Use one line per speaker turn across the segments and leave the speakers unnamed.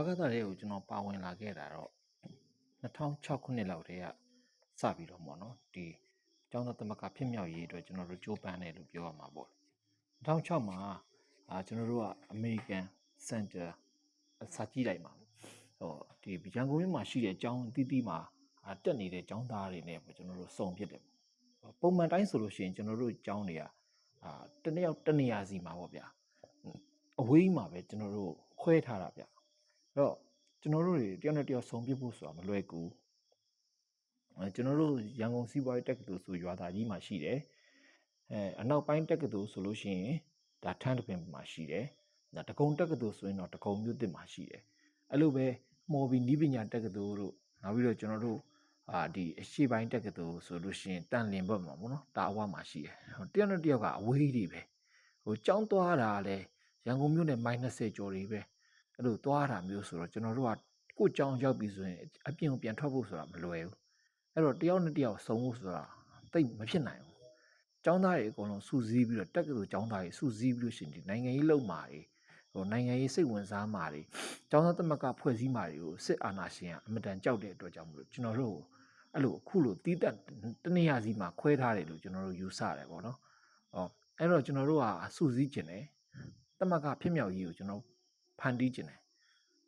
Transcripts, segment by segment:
ဘာကသားတွေကိုကျွန်တော်ပါဝင်လာခဲ့တာတော့2006ခုနှစ်လောက်တည်းကစပြီးတော့ပေါ့နော်ဒီကျောင်းသားသမဂ္ဂဖြစ်မြောက်ရေးအတွက်ကျွန်တော်တို့ကြိုးပမ်းတယ်လို့ပြောရမှာပေါ့2006မှာအာကျွန်တော်တို့ကအမေရိကန်စင်တာစာကြည့်လိုက်မှာဟိုဒီရန်ကုန်မြို့မှာရှိတဲ့ကျောင်းအသီးသီးမှာအာတက်နေတဲ့ကျောင်းသားတွေနဲ့ပေါ့ကျွန်တော်တို့စုံဖြစ်တယ်ပေါ့ပုံမှန်တိုင်းဆိုလို့ရှိရင်ကျွန်တော်တို့ကျောင်းတွေကအာတနေ့ရောက်တနေရာစီမှာပေါ့ဗျာအဝေးမှာပဲကျွန်တော်တို့ခွဲထားတာဗျ အဲ့တော့ကျွန်တော်တို့တွေတယောက်နဲ့တယောက်ဆုံပြစ်ဖို့ဆိုတာမလွယ်ကူအဲကျွန်တော်တို့ရန်ကုန်စီးပွားရေးတက္ကသိုလ်ဆိုရွာသားကြီးမှာရှိတယ်အဲအနောက်ပိုင်းတက္ကသိုလ်ဆိုလို့ရှိရင်ဒါထန်းတပင်မှာရှိတယ်ဒါတကုံတက္ကသိုလ်ဆိုရင်တော့တကုံမြို့တစ်မှာရှိတယ်အဲ့လိုပဲမော်ဘီနီးပညာတက္ကသိုလ်တို့နောက်ပြီးတော့ကျွန်တော်တို့အာဒီအရှိပိုင်းတက္ကသိုလ်ဆိုလို့ရှိရင်တန်လင်ဘက်မှာပေါ့နော်တာအဝမှာရှိတယ်တယောက်နဲ့တယောက်ကအဝေးကြီးပဲဟိုကြောင်းသွားတာလည်းရန်ကုန်မြို့နဲ့မိုင်20 ကျော်တွေပဲ အဲ့လိုသွားတာမျိုးဆိုတော့ကျွန်တော်တို့ကကိုယ်ကြောင်းရောက်ပြီဆိုရင်အပြင်ကိုပြန်ထွက်ဖို့ဆိုတာမလွယ်ဘူးအဲ့တော့တယောက်နဲ့တယောက်စုံဖို့ဆိုတာတိတ်မဖြစ်နိုင်ဘူးကျောင်းသားတွေအကုန်လုံးစုစည်းပြီးတော့တက်ကတူကျောင်းသားတွေစုစည်းပြီးလို့ရှိရင်ဒီနိုင်ငံရေးလုံမာတွေဟိုနိုင်ငံရေးစိတ်ဝင်စားမှာတွေကျောင်းသားသမဂ္ဂဖွဲ့စည်းမှာတွေကိုစစ်အာဏာရှင်ကအမတန်ကြောက်တဲ့အတွက်ကြောင့်မလို့ကျွန်တော်တို့အဲ့လိုအခုလိုတီးတက်တနေရာစီမှာခွဲထားတယ်လို့ကျွန်တော်တို့ယူဆတယ်ပေါ့နော်ဟောအဲ့တော့ကျွန်တော်တို့ကစုစည်းခြင်းတယ်သမဂ္ဂဖြစ်မြောက်ရေးကိုကျွန်တော် ဖန်တီးခြင်းတယ်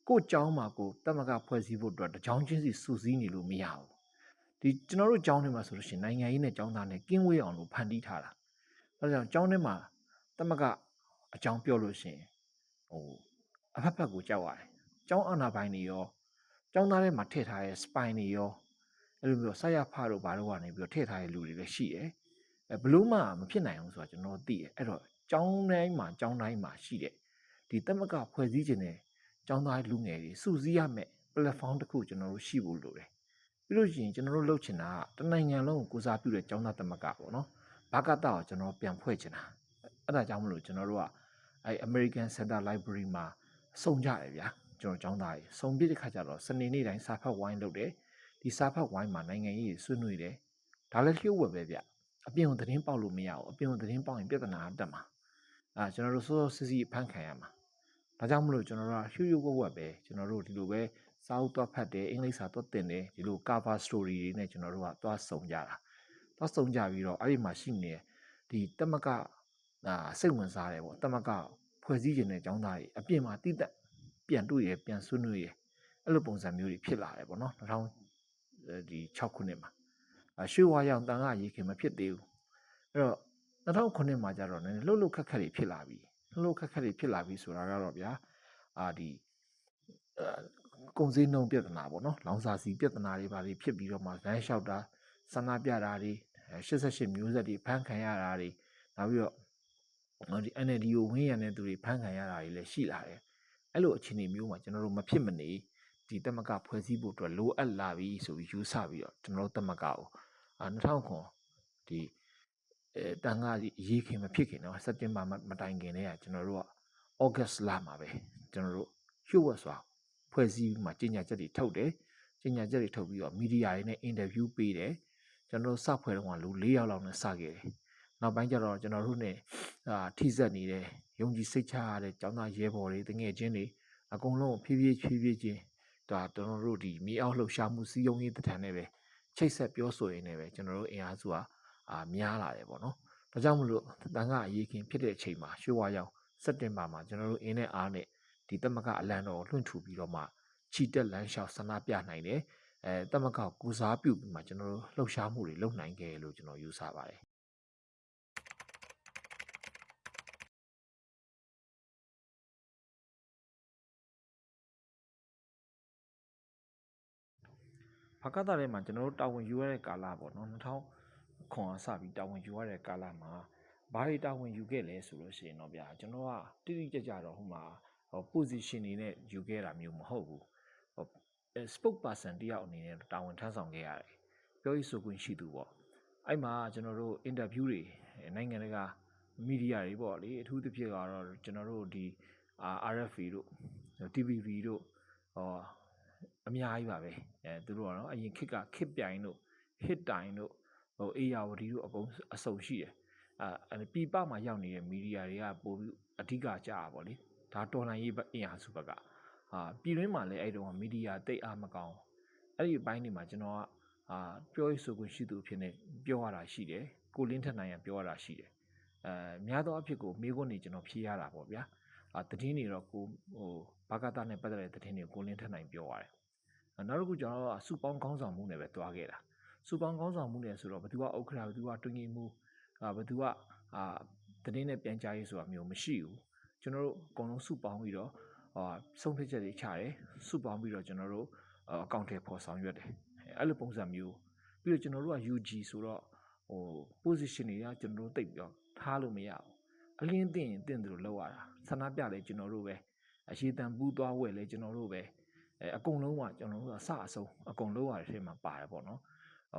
ကို့ကျောင်းမှာကိုတမကဖွဲ့စည်းဖို့အတွက်တကြောင်ချင်းစီစုစည်းနေလို့မရဘူးဒီကျွန်တော်တို့ကျောင်းထဲမှာဆိုလို့ရှိရင်နိုင်ငံရေးနဲ့ကျောင်းသားနဲ့ကင်းဝေးအောင်လို့ဖန်တီးထားတာအဲဒါကြောင့်ကျောင်းထဲမှာတမကအကြောင်းပြောလို့ရှိရင်ဟိုအဖက်ဖက်ကိုကြောက်ရတယ်ကျောင်းအာဏာပိုင်တွေရောကျောင်းသားထဲမှာထည့်ထားတဲ့ spine တွေရောအဲ့လိုမျိုးဆက်ရဖတို့ဘာလို့ကနေပြီးတော့ထည့်ထားတဲ့လူတွေလည်းရှိတယ်အဲဘလို့မှမဖြစ်နိုင်ဘူးဆိုတာကျွန်တော်သိတယ်အဲ့တော့ကျောင်းတိုင်းမှာကျောင်းတိုင်းမှာရှိတဲ့ ဒီတမကဖွဲ့စည်းခြင်းနဲ့ကျောင်းသားလူငယ်တွေစုစည်းရမယ် platform တစ်ခုကျွန်တော်တို့ရှိဖို့လိုတယ်ပြီးလို့ရှိရင်ကျွန်တော်တို့လုပ်ချင်တာကတနိုင်ငံလုံးကိုကိုစားပြုတဲ့ကျောင်းသားသမဂ္ဂပေါ့နော်ဘာကတာကိုကျွန်တော်ပြန်ဖွဲ့ချင်တာအဲ့ဒါကြောင့်မလို့ကျွန်တော်တို့ကအဲ American Center Library မှာစုံကြတယ်ဗျာကျွန်တော်ကျောင်းသားတွေစုံပြစ်တဲ့ခါကျတော့စနေနေ့တိုင်းစာဖတ်ဝိုင်းလုပ်တယ်ဒီစာဖတ်ဝိုင်းမှာနိုင်ငံရေးဆွေးနွေးတယ်ဒါလည်းလျှို့ဝှက်ပဲဗျအပြင်ကိုသတင်းပေါက်လို့မရဘူးအပြင်ကိုသတင်းပေါက်ရင်ပြဿနာတက်မှာအာကျွန်တော်တို့စောစောစီးစီးဖန်ခံရမှာ ဒါကြောင့်မလို့ကျွန်တော်တို့ကဟျူဟျူဝက်ဝက်ပဲကျွန်တော်တို့ဒီလိုပဲစာအုပ်သွားဖတ်တယ်အင်္ဂလိပ်စာသွားသင်တယ်ဒီလို cover story တွေနဲ့ကျွန်တော်တို့ကသွားစုံကြတာသွားစုံကြပြီးတော့အဲ့ဒီမှာရှိနေတဲ့ဒီတမကအာစိတ်ဝင်စားတယ်ပေါ့တမကဖွဲ့စည်းခြင်းတဲ့အကြောင်းသားတွေအပြင်မှာတိတက်ပြန်တွေ့ရပြန်ဆွေးနွေးရအဲ့လိုပုံစံမျိုးတွေဖြစ်လာတယ်ပေါ့နော်2000ဒီ6ခုနှစ်မှာရွှေဝါရောင်တန်ခါရေခင်မဖြစ်သေးဘူးအဲ့တော့2009မှာကျတော့နည်းနည်းလှုပ်လှုပ်ခက်ခက်တွေဖြစ်လာပြီ လှုပ်ခက်ခက်တွေဖြစ်လာပြီဆိုတာကတော့ဗျာအာဒီကုံစည်းနှုံပြဿနာပေါ့နော်လောင်စာစီပြဿနာတွေပါတွေဖြစ်ပြီးတော့မှလမ်းလျှောက်တာဆန္ဒပြတာတွေ88မျိုးဆက်တွေဖမ်းခံရတာတွေနောက်ပြီးတော့ဒီ NLD ကိုဝင်းရံတဲ့သူတွေဖမ်းခံရတာတွေလည်းရှိလာတယ်အဲ့လိုအခြေအနေမျိုးမှာကျွန်တော်တို့မဖြစ်မနေဒီတမကဖွဲ့စည်းဖို့အတွက်လိုအပ်လာပြီဆိုပြီးယူဆပြီးတော့ကျွန်တော်တို့တမကကိုအာ2009ဒီ အဲတန်ခါကြီးရေးခင်မဖြစ်ခင်တော့စက်တင်ဘာမတိုင်ခင်တည်းကကျွန်တော်တို့ကဩဂတ်လမှာပဲကျွန်တော်တို့ရွှေ့ဝက်စွာဖွဲ့စည်းမှာကြီးညာချက်တွေထုတ်တယ်ကြီးညာချက်တွေထုတ်ပြီးတော့မီဒီယာတွေနဲ့အင်တာဗျူးပေးတယ်ကျွန်တော်တို့စဖွဲ့တော့လူ၄ယောက်လောက်နဲ့စခဲ့တယ်နောက်ပိုင်းကျတော့ကျွန်တော်တို့ ਨੇ အာထိစက်နေတဲ့ယုံကြည်စိတ်ချရတဲ့ចောင်းသားရဲဘော်တွေတငယ်ချင်းတွေအကုန်လုံးဖြည်းဖြည်းဖြည်းဖြည်းချင်းဒါကျွန်တော်တို့ဒီမြေအောက်လှုပ်ရှားမှုစီးရုံးရေးတံနဲ့ပဲချိတ်ဆက်ပြောဆိုရင်းနဲ့ပဲကျွန်တော်တို့အင်အားစုက အာများလာတယ်ပေါ့နော်။ဒါကြောင့်မလို့တန်ခါအရေးခင်ဖြစ်တဲ့အချိန်မှာရွှေဝါရောင်စက်တင်ဘာမှာကျွန်တော်တို့အင်းနဲ့အားနဲ့ဒီတမကအလံတော်လွှင့်ထူပြီးတော့မှခြိတက်လမ်းလျှောက်ဆန္ဒပြနိုင်တယ်။အဲတမကကူစားပြုပြီးမှကျွန်တော်တို့လှုပ်ရှားမှုတွေလုပ်နိုင်ခဲ့လို့ကျွန်တော်ယူဆပါတယ်ဖကတာထဲမှာကျွန်တော်တို့တာဝန်ယူရတဲ့ကာလပေါ့နော်2000 ခွန်အစပြီးတာဝန်ယူရတဲ့ကာလမှာဘာတွေတာဝန်ယူခဲ့လဲဆိုလို့ရှိရင်တော့ဗျာကျွန်တော်ကတိတိကျကျတော့ဟိုမှာဟို position နေနဲ့ယူခဲ့တာမျိုးမဟုတ်ဘူးဟို spoke person တယောက်အနေနဲ့တာဝန်ထမ်းဆောင်ခဲ့ရတယ်ပြောရေးဆိုခွင့်ရှိသူပေါ့အဲ့မှာကျွန်တော်တို့ interview တွေနိုင်ငံတကာမီဒီယာတွေပေါ့လေအထူးသဖြင့်ကတော့ကျွန်တော်တို့ဒီ RFA တို့ TVB တို့ဟောအများကြီးပါပဲအဲသူတို့ကတော့အရင်ခစ်ကခစ်ပြိုင်တို့ hit တိုင်တို့ ဟိုအေယာဝတီတို့အကုန်အစုံရှိတယ်အဲပြည်ပမှာရောက်နေတဲ့မီဒီယာတွေကပိုပြီးအဓိကကြာတာပေါ့လေဒါတော်လှန်ရေးအင်အားစုဘက်ကအာပြည်တွင်းမှာလည်းအဲ့တုန်းကမီဒီယာတိတ်အားမကောင်းအဲ့ဒီအပိုင်းတွေမှာကျွန်တော်ကအာပြောရေးဆိုခွင့်ရှိသူအဖြစ်နဲ့ပြောရတာရှိတယ်ကိုလင်းထက်နိုင်ရပြောရတာရှိတယ်အဲများသောအားဖြင့်ကိုမိခွန်းနေကျွန်တော်ဖြေရတာပေါ့ဗျာအာတည်င်းတွေတော့ကိုဟိုဘာကတာနဲ့ပတ်သက်တဲ့တည်င်းတွေကိုလင်းထက်နိုင်ပြောရတယ်နောက်တစ်ခုကျွန်တော်ကစုပေါင်းခေါင်းဆောင်မှုနဲ့ပဲတွားခဲ့တာ စုပေါင်းခေါင်းဆောင်မှုနဲ့ဆိုတော့ဘယ်သူကဥက္ခရာဘယ်သူကတွင်ကြီးမှုအာဘယ်သူကအာတည်င်းနဲ့ပြန်ကြားရေးဆိုတာမျိုးမရှိဘူးကျွန်တော်တို့အကုန်လုံးစုပေါင်းပြီးတော့အာဆုံးဖြတ်ချက်တွေချတယ်စုပေါင်းပြီးတော့ကျွန်တော်တို့အကောင့်ထဲပေါ်ဆောင်ရွက်တယ်အဲ့လိုပုံစံမျိုးပြီးတော့ကျွန်တော်တို့က UG ဆိုတော့ဟို position တွေကကျွန်တော်တို့တိတ်ပြီးတော့ထားလို့မရဘူးအလင်းသိရင်တင့်တယ်လို့လောက်ရတာဆန္ဒပြလဲကျွန်တော်တို့ပဲအရှိတန်ပူးသွားဝဲလဲကျွန်တော်တို့ပဲအဲအကုန်လုံးကကျွန်တော်တို့ကအစအဆုံးအကုန်လုံးရတဲ့ထဲမှာပါတယ်ပေါ့နော်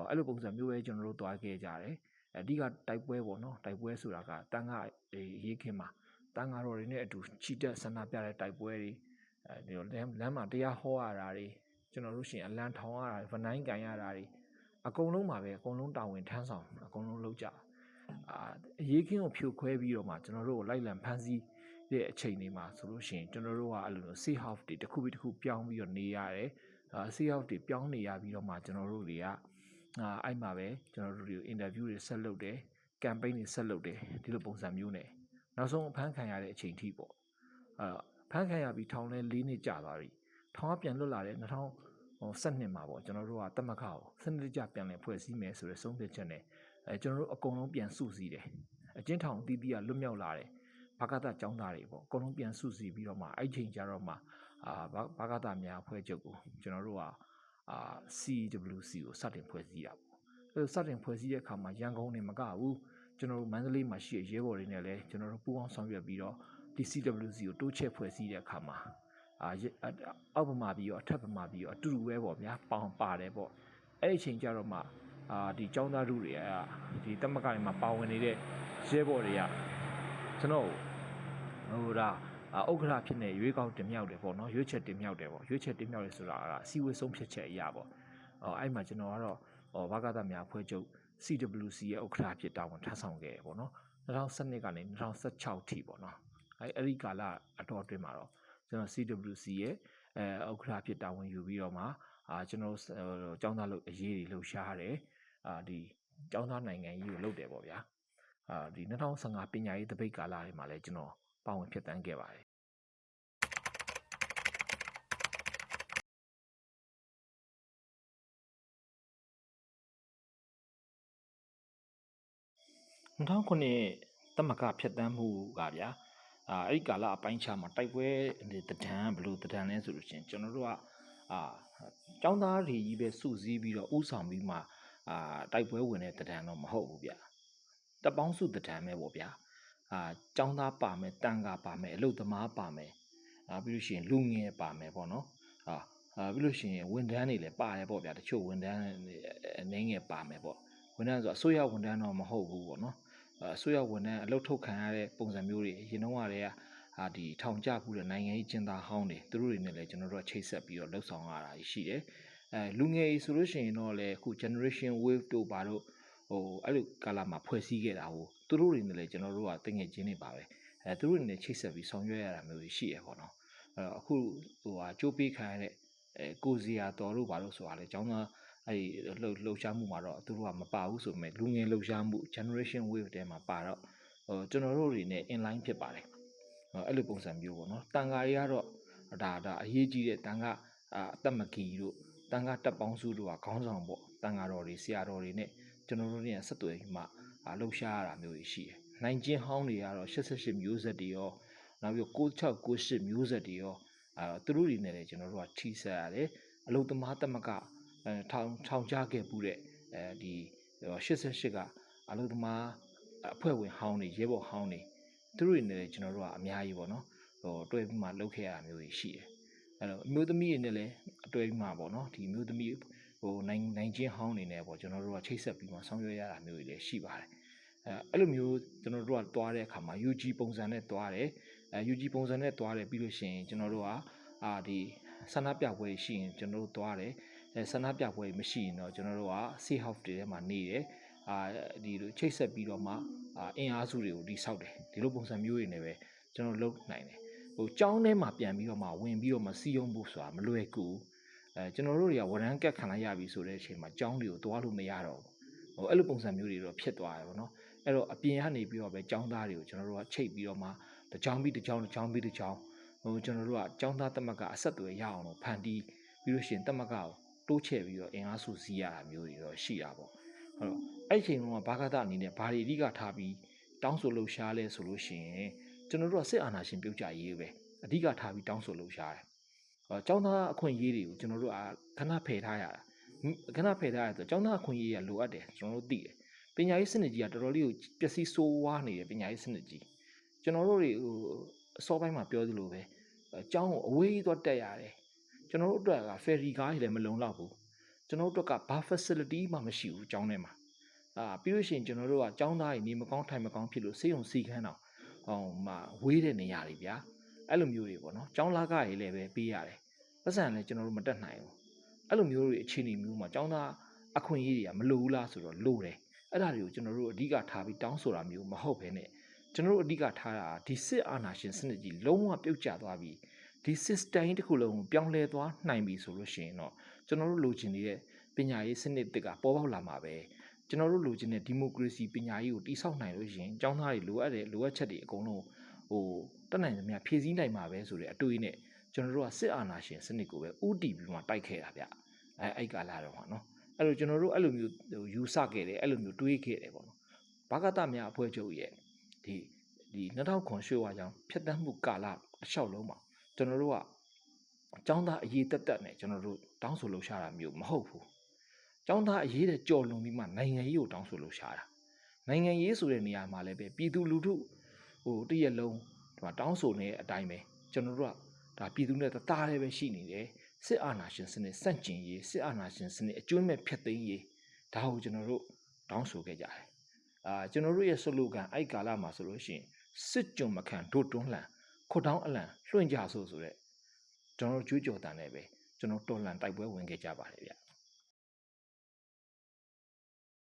အဲ့လိုပုံစံမျိုးပဲကျွန်တော်တို့တွားခဲ့ကြတယ်အဓိကတိုက်ပွဲပေါ့နော်တိုက်ပွဲဆိုတာကတန်းကရေးခင်မှာတန်းကားတော်တွေနဲ့အတူချီတက်ဆန္ဒပြတဲ့တိုက်ပွဲတွေအဲဒီလမ်းလမ်းမှာတရားဟောရတာတွေကျွန်တော်တို့ရှင်အလံထောင်ရတာဗနိုင်းကန်ရတာတွေအကုန်လုံးပါပဲအကုန်လုံးတာဝန်ထမ်းဆောင်အကုန်လုံးလုပ်ကြအာအရေးခင်းကိုဖြိုခွဲပြီးတော့မှကျွန်တော်တို့ကိုလိုက်လံဖမ်းဆီးတဲ့အချိန်တွေမှာဆိုလို့ရှိရင်ကျွန်တော်တို့ကအဲ့လို safe house တွေတစ်ခုပြီးတစ်ခုပြောင်းပြီးတော့နေရတယ်အာ safe house တွေပြောင်းနေရပြီးတော့မှကျွန်တော်တို့တွေက အာအဲ့မှာပဲကျွန်တော်တို့တွေ interview တွေဆက်လုပ်တယ် campaign တွေဆက်လုပ်တယ်ဒီလိုပုံစံမျိုးနဲ့နောက်ဆုံးအဖမ်းခံရတဲ့အချိန်ထိပေါ့အဲဖမ်းခံရပြီးထောင်ထဲ၄နှစ်ကြာသွားပြီထောင်ကပြန်လွတ်လာတဲ့2012မှာပေါ့ကျွန်တော်တို့ကတမခါကိုစနစ်တကျပြန်လည်ဖွဲ့စည်းမယ်ဆိုတဲ့ဆုံးဖြတ်ချက်နဲ့အဲကျွန်တော်တို့အကုန်လုံးပြန်စုစည်းတယ်အချင်းထောင်အသီးသီးကလွတ်မြောက်လာတယ်ဘာကတចောင်းသားတွေပေါ့အကုန်လုံးပြန်စုစည်းပြီးတော့မှအဲ့ချိန်ကျတော့မှအာဘာကတများအဖွဲ့ချုပ်ကိုကျွန်တော်တို့က အာ CWC ကိုစတင်ဖွဲ့စည်းတာပေါ့အဲစတင်ဖွဲ့စည်းတဲ့အခါမှာရန်ကုန်နေမကဘူးကျွန်တော်တို့မန္တလေးမှာရှိတဲ့ရဲဘော်တွေနဲ့လည်းကျွန်တော်တို့ပူးပေါင်းဆောင်ရွက်ပြီးတော့ DCWC ကိုတိုးချဲ့ဖွဲ့စည်းတဲ့အခါမှာအာအောက်ပမာပြီးတော့အထက်ပမာပြီးတော့အတူတူပဲပေါ့ဗျာပေါင်ပါတယ်ပေါ့အဲ့ဒီအချိန်ကျတော့မှအာဒီចောင်းသားတို့တွေကဒီတမကတွေမှာပါဝင်နေတဲ့ရဲဘော်တွေကကျွန်တော်ဟိုဒါ ဥက္ကဋ္ဌဖြစ်နေရွေးကောက်တင်မြောက်တယ်ပေါ့နော်ရွေးချက်တင်မြောက်တယ်ပေါ့ရွေးချက်တင်မြောက်ရဆိုတာကအစည်းအဝေးဆုံးဖြတ်ချက်အရာပေါ့အော်အဲ့မှာကျွန်တော်ကတော့ဟောဘာကသများဖွဲ့ချုပ် CWC ရဲ့ဥက္ကဋ္ဌဖြစ်တာဝန်ထမ်းဆောင်ခဲ့ပေါ့နော်2012ကနေ2016ထိပေါ့နော်အဲအဲ့ဒီကာလအတော်အတွင်းမှာတော့ကျွန်တော် CWC ရဲ့အဲဥက္ကဋ္ဌဖြစ်တာဝန်ယူပြီးတော့မှအာကျွန်တော်ចောင်းသားလို့အရေးတွေလှုပ်ရှားရတယ်အာဒီចောင်းသားနိုင်ငံကြီးကိုလှုပ်တယ်ပေါ့ဗျာအာဒီ2015ပညာရေးတပိတ်ကာလတွေမှာလည်းကျွန်တော် ပါဝင်ဖြစ်တန်းခဲ့ပါတယ်2009တမကဖြတ်တန်းမှုကဗျာအာအဲ့ဒီကာလအပိုင်းခြားမှာတိုက်ပွဲတဒံဘလို့တဒံလဲဆိုလို့ရှိရင်ကျွန်တော်တို့ကအာចောင်းသားတွေကြီးပဲစုစည်းပြီးတော့ဥဆောင်ပြီးမှအာတိုက်ပွဲဝင်တဲ့တဒံတော့မဟုတ်ဘူးဗျာတပေါင်းစုတဒံပဲပေါ့ဗျာ အာចောင်းသားပါမယ်တန်ခါပါမယ်အလုတ်သမားပါမယ်အာပြီးလို့ရှိရင်လူငယ်ပါမယ်ပေါ့နော်အာအာပြီးလို့ရှိရင်ဝန်ထမ်းတွေလည်းပါတယ်ပေါ့ဗျာတချို့ဝန်ထမ်းအနေငယ်ပါမယ်ပေါ့ဝန်ထမ်းဆိုအစိုးရဝန်ထမ်းတော့မဟုတ်ဘူးပေါ့နော်အစိုးရဝန်ထမ်းအလုပ်ထုတ်ခံရတဲ့ပုံစံမျိုးတွေအရင်တော့ကတည်းကအာဒီထောင်ကျခုတဲ့နိုင်ငံရေးကျင်းသားဟောင်းတွေသူတို့တွေနဲ့လည်းကျွန်တော်တို့ချိတ်ဆက်ပြီးတော့လှုပ်ဆောင်ရတာရှိတယ်အဲလူငယ်ကြီးဆိုလို့ရှိရင်တော့လေအခု generation wave တို့ဘာလို့ဟိုအဲ့လိုကာလမှာဖွဲ့စည်းခဲ့တာဟို သူတို့တွေနဲ့လည်းကျွန်တော်တို့ကတငယ်ချင်းတွေပါပဲအဲသူတို့တွေနဲ့ချိတ်ဆက်ပြီးဆောင်ရွက်ရတာမျိုးရှိရပေါ့နော်အဲအခုဟိုဟာကြိုးပေးခံရတဲ့အဲကိုစီယာတော်တို့ဘာလို့ဆိုတာလဲကျောင်းသားအဲ့လှုပ်လှုပ်ရှားမှုမှာတော့သူတို့ကမပါဘူးဆိုပေမဲ့လူငယ်လှုပ်ရှားမှု generation wave တဲမှာပါတော့ဟိုကျွန်တော်တို့တွေနဲ့ inline ဖြစ်ပါတယ်အဲ့လိုပုံစံမျိုးပေါ့နော်တန်ဃာတွေကတော့ဒါဒါအရေးကြီးတဲ့တန်ဃာအသက်မကီတို့တန်ဃာတပ်ပေါင်းစုတို့ကခေါင်းဆောင်ပေါ့တန်ဃာတော်တွေဆရာတော်တွေနဲ့ကျွန်တော်တို့เนี่ยဆက်သွယ်ပြီးမှ လှုပ်ရှားရတာမျိုးရှိတယ်နိုင်ကျင်းဟောင်းတွေကတော့88မျိုးဆက်တွေရောနောက်ပြီး96 98မျိုးဆက်တွေရောအဲသူတို့တွေနဲ့လည်းကျွန်တော်တို့ကထိဆက်ရတယ်အလုသမားတမကအဲထောင်ထောင်ချခဲ့မှုတဲ့အဲဒီ88ကအလုသမားအဖွဲ့ဝင်ဟောင်းတွေရဲဘော်ဟောင်းတွေသူတို့တွေနဲ့လည်းကျွန်တော်တို့ကအများကြီးပေါ့နော်ဟိုတွဲပြီးမှလုပ်ခဲ့ရတာမျိုးကြီးရှိတယ်အဲ့တော့အမျိုးသမီးတွေနဲ့လည်းအတွဲပြီးမှပေါ့နော်ဒီအမျိုးသမီး ဟိုနိုင်နိုင်ချင်းဟောင်းနေနဲ့ပေါ့ကျွန်တော်တို့ကချိတ်ဆက်ပြီးမှဆောင်ရွက်ရတာမျိုးတွေလည်းရှိပါတယ်အဲအဲ့လိုမျိုးကျွန်တော်တို့ကတွားတဲ့အခါမှာ UG ပုံစံနဲ့တွားတယ်အဲ UG ပုံစံနဲ့တွားတယ်ပြီးလို့ရှိရင်ကျွန်တော်တို့ကအာဒီဆန္ဒပြပွဲရှိရင်ကျွန်တော်တို့တွားတယ်အဲဆန္ဒပြပွဲမရှိရင်တော့ကျွန်တော်တို့က safe house တွေထဲမှာနေတယ်အာဒီလိုချိတ်ဆက်ပြီးတော့မှအာအင်အားစုတွေကိုဒီဆောက်တယ်ဒီလိုပုံစံမျိုးတွေနဲ့ပဲကျွန်တော်လုပ်နိုင်တယ်ဟိဟိုကြောင်းထဲမှာပြန်ပြီးတော့မှဝင်ပြီးတော့မှစီယုံဖို့ဆိုတာမလွယ်ကူ အဲကျွန်တော်တို့တွေကဝရမ်းကက်ခံလိုက်ရပြီဆိုတဲ့အချိန်မှာကြောင်းတွေကိုသွားလို့မရတော့ဘူးဟိုအဲ့လိုပုံစံမျိုးတွေတော့ဖြစ်သွားတယ်ပေါ့နော်အဲ့တော့အပြင်ကနေပြီးတော့ပဲကြောင်းသားတွေကိုကျွန်တော်တို့ကချိတ်ပြီးတော့မှတစ်ကြောင်းပြီးတစ်ကြောင်းတစ်ကြောင်းပြီးတစ်ကြောင်းဟိုကျွန်တော်တို့ကကြောင်းသားတက်မက်ကအဆက်အသွယ်ရအောင်လို့ဖန်တီးပြီးလို့ရှိရင်တက်မက်ကကိုတိုးချဲ့ပြီးတော့အင်အားစုစည်းရတာမျိုးတွေတော့ရှိတာပေါ့ဟုတ်တော့အဲ့ဒီအချိန်တုန်းကဘာကသအနေနဲ့ဘာတွေအဓိကထားပြီးတောင်းဆိုလှုပ်ရှားလဲဆိုလို့ရှိရင်ကျွန်တော်တို့ကစစ်အာဏာရှင်ပြုတ်ကြရေးပဲအဓိကထားပြီးတောင်းဆိုလှုပ်ရှားတယ်။ ဟောကျောင်းသားအခွင့်အရေးတွေကိုကျွန်တော်တို့ကခဏဖယ်ထားရတာ။ခဏဖယ်ထားရဆိုကျောင်းသားအခွင့်အရေးကလိုအပ်တယ်ကျွန်တော်တို့သိတယ်။ပညာရေးစနစ်ကြီးကတော်တော်လေးကိုပျက်စီးဆိုးဝါးနေတယ်ပညာရေးစနစ်ကြီး။ကျွန်တော်တို့တွေဟိုအစောပိုင်းမှာပြောသလိုပဲအကျောင်းကိုအဝေးကြီးသွားတက်ရတယ်။ကျွန်တော်တို့အတွက်က ferry ကားကြီးလည်းမလုံလောက်ဘူး။ကျွန်တော်တို့အတွက်ကဘာ facility မှမရှိဘူးကျောင်းထဲမှာ။အာပြီးလို့ရှိရင်ကျွန်တော်တို့ကကျောင်းသားတွေနေမကောင်းထိုင်မကောင်းဖြစ်လို့စေယုံစီခန်းတော့ဟောမှာဝေးတဲ့နေရာတွေဗျာ အဲ့လိုမျိုးတွေပေါ့နော်ကျောင်းလာကတွေလည်းပဲပေးရတယ်ပတ်စံလည်းကျွန်တော်တို့မတက်နိုင်ဘူးအဲ့လိုမျိုးတွေအခြေအနေမျိုးမှာကျောင်းသားအခွင့်အရေးတွေကမလိုဘူးလားဆိုတော့လိုတယ်အဲ့ဒါတွေကိုကျွန်တော်တို့အဓိကထားပြီးတောင်းဆိုတာမျိုးမဟုတ်ဘဲနဲ့ကျွန်တော်တို့အဓိကထားတာဒီစစ်အာဏာရှင်စနစ်ကြီးလုံးဝပြုတ်ကျသွားပြီးဒီ system တစ်ခုလုံးကိုပြောင်းလဲသွားနိုင်ပြီဆိုလို့ရှိရင်တော့ကျွန်တော်တို့လိုချင်နေတဲ့ပညာရေးစနစ်တစ်ကပေါ်ပေါက်လာမှာပဲကျွန်တော်တို့လိုချင်တဲ့ဒီမိုကရေစီပညာရေးကိုတည်ဆောက်နိုင်လို့ရှိရင်ကျောင်းသားတွေလိုအပ်တဲ့လိုအပ်ချက်တွေအကုန်လုံးဟို တက်နိုင်သမျှဖြည့်ဆည်းနိုင်မှာပဲဆိုတဲ့အတွေးနဲ့ကျွန်တော်တို့ကစစ်အာဏာရှင်စနစ်ကိုပဲဥတီပြီးမှတိုက်ခဲ့တာဗျအဲအဲ့ကာလတော့ဟာနော်အဲ့လိုကျွန်တော်တို့အဲ့လိုမျိုးဟိုယူဆခဲ့တယ်အဲ့လိုမျိုးတွေးခဲ့တယ်ပေါ့နော်ဘာကတများအဖွဲ့ချုပ်ရဲ့ဒီဒီ2009ရွှေဝါကြောင့်ဖြတ်တန်းမှုကာလအလျှောက်လုံးမှာကျွန်တော်တို့ကကျောင်းသားအရေးတက်တက်နဲ့ကျွန်တော်တို့တောင်းဆိုလှုပ်ရှားတာမျိုးမဟုတ်ဘူးကျောင်းသားအရေးတဲ့ကြော်လွန်ပြီးမှနိုင်ငံရေးကိုတောင်းဆိုလှုပ်ရှားတာနိုင်ငံရေးဆိုတဲ့နေရာမှာလည်းပဲပြည်သူလူထုဟိုတရက်လုံး ဒီမှာတောင်းဆိုနေတဲ့အတိုင်းပဲကျွန်တော်တို့ကဒါပြည်သူနဲ့တသားတည်းပဲရှိနေတယ်စစ်အာဏာရှင်စနစ်စန့်ကျင်ရေးစစ်အာဏာရှင်စနစ်အကျွမ်းမဲ့ဖျက်သိမ်းရေးဒါကိုကျွန်တော်တို့တောင်းဆိုခဲ့ကြတယ်အာကျွန်တော်တို့ရဲ့ slogan အဲ့ကာလမှာဆိုလို့ရှိရင်စစ်ကြုံမခံဒုတွန်းလှန်ခွတ်တောင်းအလံလွှင့်ကြဆိုဆိုတဲ့ကျွန်တော်တို့ကြွေးကြော်တန်နဲ့ပဲကျွန်တော်တော်လှန်တိုက်ပွဲဝင်ခဲ့ကြပါတယ်ဗျ